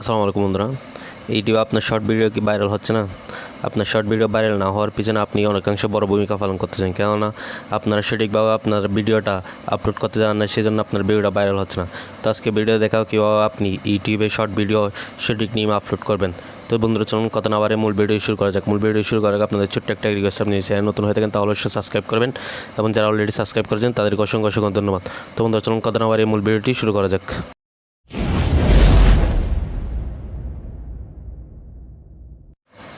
আসসালামু আলাইকুম বন্ধুরা। ইউটিউবে আপনার শর্ট ভিডিও কি ভাইরাল হচ্ছে না? আপনার শর্ট ভিডিও ভাইরাল না হওয়ার পিছনে আপনি অনেকাংশ বড় ভূমিকা পালন করতেছেন কেননা, আপনারা সঠিকভাবে আপনার ভিডিওটা আপলোড করতে যান না, সেজন্য আপনার ভিডিওটা ভাইরাল হচ্ছে না। তো আজকে ভিডিও দেখাও কীভাবে আপনি ইউটিউবে শর্ট ভিডিও সঠিক নিয়মে আপলোড করবেন। তো বন্ধুরা, চলুন কথা না বারে মূল ভিডিও শুরু করা যাক। মূল ভিডিও শুরু করার আপনাদের ছোট্ট একটা রিকোয়েস্ট আপনি চ্যানেল নতুন হয়ে থাকেন, তাহলে অবশ্যই সাবস্ক্রাইব করবেন এবং যারা অলরেডি সাবস্ক্রাইব করেছেন, তাদেরকে অসংখ্য অসংখ্য ধন্যবাদ। তো বন্ধুরা, চলুন কথা না বারে মূল ভিডিওটি শুরু করা যাক।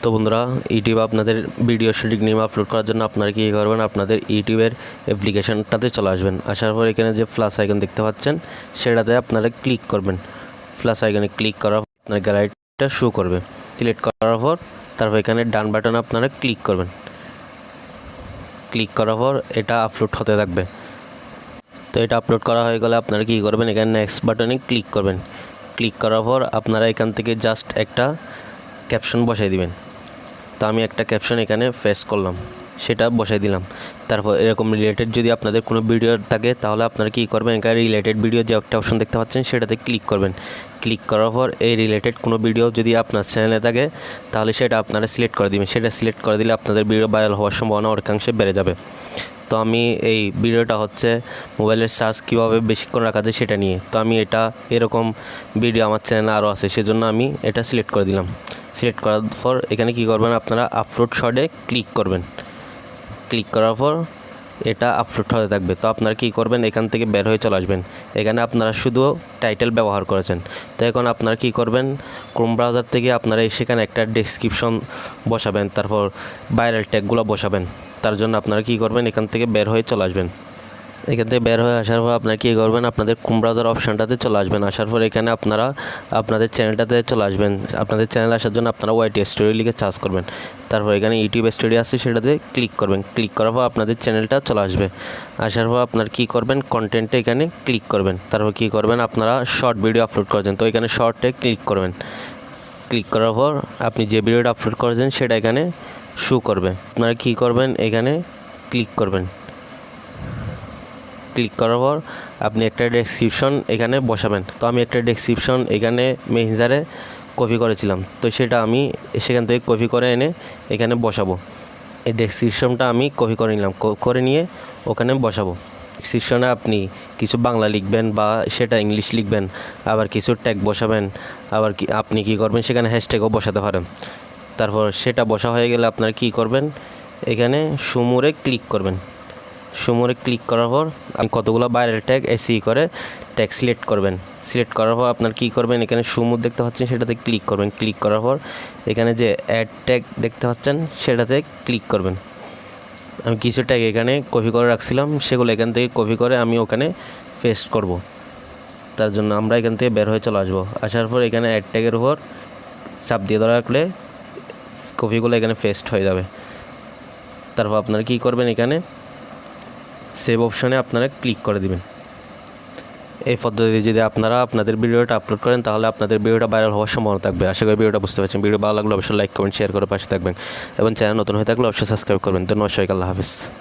তো বন্ধুরা, ইউটিউবে আপনাদের ভিডিও শুটিং নিয়ে আপলোড করার জন্য আপনারা কী করবেন? আপনাদের ইউটিউবের অ্যাপ্লিকেশনটাতে চলে আসবেন। আসার পর এখানে যে প্লাস আইকন দেখতে পাচ্ছেন, সেটাতে আপনারা ক্লিক করবেন। প্লাস আইকনে ক্লিক করার পর আপনার গ্যালারিটা শো করবে। সিলেক্ট করার পর তারপর এখানে ডান বাটনে আপনারা ক্লিক করবেন। ক্লিক করার পর এটা আপলোড হতে থাকবে। তো এটা আপলোড করা হয়ে গেলে আপনারা কী করবেন? এখানে নেক্সট বাটনে ক্লিক করবেন। ক্লিক করার পর আপনারা এখান থেকে জাস্ট একটা ক্যাপশন বসাই দিবেন। তো আমি একটা ক্যাপশন এখানে ফেস করলাম, সেটা বসাই দিলাম। তারপর এরকম রিলেটেড যদি আপনাদের কোনো ভিডিও থাকে, তাহলে আপনারা কী করবেন? এখানে রিলেটেড ভিডিও যে একটা অপশন দেখতে পাচ্ছেন, সেটাতে ক্লিক করবেন। ক্লিক করার পর এই রিলেটেড কোনো ভিডিও যদি আপনার চ্যানেলে থাকে, তাহলে সেটা আপনারা সিলেক্ট করে দিবেন। সেটা সিলেক্ট করে দিলে আপনাদের ভিডিও ভাইরাল হওয়ার সম্ভাবনা অনেকাংশে বেড়ে যাবে। তো আমি এই ভিডিওটা হচ্ছে মোবাইলের চার্জ কীভাবে বেশিক্ষণ রাখা যায় সেটা নিয়ে। তো আমি এটা এরকম ভিডিও আমার চ্যানেলে আরও আছে, সেজন্য আমি এটা সিলেক্ট করে দিলাম। সিলেক্ট করার পর এখানে কী করবেন আপনারা আপলোড শটে ক্লিক করবেন। ক্লিক করার পর এটা আপলোড হতে থাকবে। তো আপনারা কী করবেন? এখান থেকে বের হয়ে চলে আসবেন। এখানে আপনারা শুধু টাইটেল ব্যবহার করেছেন। তো এখন আপনারা কী করবেন? ক্রোম ব্রাউজার থেকে আপনারা সেখানে একটা ডেসক্রিপশন বসাবেন। তারপর ভাইরাল ট্যাগগুলো বসাবেন। তার জন্য আপনারা কী করবেন? এখান থেকে বের হয়ে চলে আসবেন। এখান থেকে বের হয়ে আসার পর আপনারা কী করবেন? আপনাদের ক্রোম ব্রাউজার অপশানটাতে চলে আসবেন। আসার পর এখানে আপনারা আপনাদের চ্যানেলটাতে চলে আসবেন। আপনাদের চ্যানেল আসার জন্য আপনারা ওয়াইটি স্টোরি লিখে চার্জ করবেন। তারপর এখানে ইউটিউব স্টোরি আছে, সেটাতে ক্লিক করবেন। ক্লিক করার পর আপনাদের চ্যানেলটা চলে আসবে। আসার পর আপনার কী করবেন? কন্টেন্টে এখানে ক্লিক করবেন। তারপর কী করবেন? আপনারা শর্ট ভিডিও আপলোড করেছেন। তো এখানে শর্টে ক্লিক করবেন। ক্লিক করার পর আপনি যে ভিডিওটা আপলোড করেছেন, সেটা এখানে শো করবে। আপনারা কী করবেন? এখানে ক্লিক করবেন। ক্লিক করার পর আপনি একটা ডেসক্রিপশন এখানে বসাবেন। তো আমি একটা ডেসক্রিপশন এখানে মেসেঞ্জারে কপি করেছিলাম। তো সেটা আমি সেখান থেকে কপি করে এনে এখানে বসাবো। এই ডেসক্রিপশনটা আমি কপি করে নিলাম। করে নিয়ে ওখানে বসাবো। ডেসক্রিপশনে আপনি কিছু বাংলা লিখবেন বা সেটা ইংলিশ লিখবেন, আবার কিছু ট্যাগ বসাবেন, আবার কি আপনি কি করবেন সেখানে হ্যাশট্যাগও বসাতে পারেন। তারপর সেটা বসা হয়ে গেলে আপনার কি করবেন? এখানে সুমুরে ক্লিক করবেন। সুমুরে ক্লিক করার পর কতগুলো ভাইরাল ট্যাগ এসি করে ট্যাগ সিলেক্ট করবেন। সিলেক্ট করার পর আপনার কী করবেন? এখানে সুমুর দেখতে পাচ্ছেন, সেটাতে ক্লিক করবেন। ক্লিক করার পর এখানে যে অ্যাড ট্যাগ দেখতে পাচ্ছেন, সেটাতে ক্লিক করবেন। আমি কিছু ট্যাগ এখানে কপি করে রাখছিলাম, সেগুলো এখান থেকে কপি করে আমি ওখানে পেস্ট করব। তার জন্য আমরা এখান থেকে বের হয়ে চলে আসব। আসার পর এখানে অ্যাড ট্যাগের উপর চাপ দিয়ে ধরা রাখলে কপিগুলো এখানে পেস্ট হয়ে যাবে। তারপর আপনারা কী করবেন এখানে সেভ অপশানে আপনারা ক্লিক করে দেবেন। এই পদ্ধতিতে যদি আপনারা আপনাদের ভিডিওটা আপলোড করেন, তাহলে আপনাদের ভিডিওটা ভাইরাল হওয়ার সম্ভাবনা থাকবে। আশা করি ভিডিওটা বুঝতে পারছেন। ভিডিও ভালো লাগলে অবশ্যই লাইক কমেন্ট শেয়ার করে পাশে থাকবেন। এবং চ্যানেল নতুন হয়ে থাকলে অবশ্যই সাবস্ক্রাইব করবেন। ধন্যবাদ সবাইকে। আল্লাহ হাফিজ।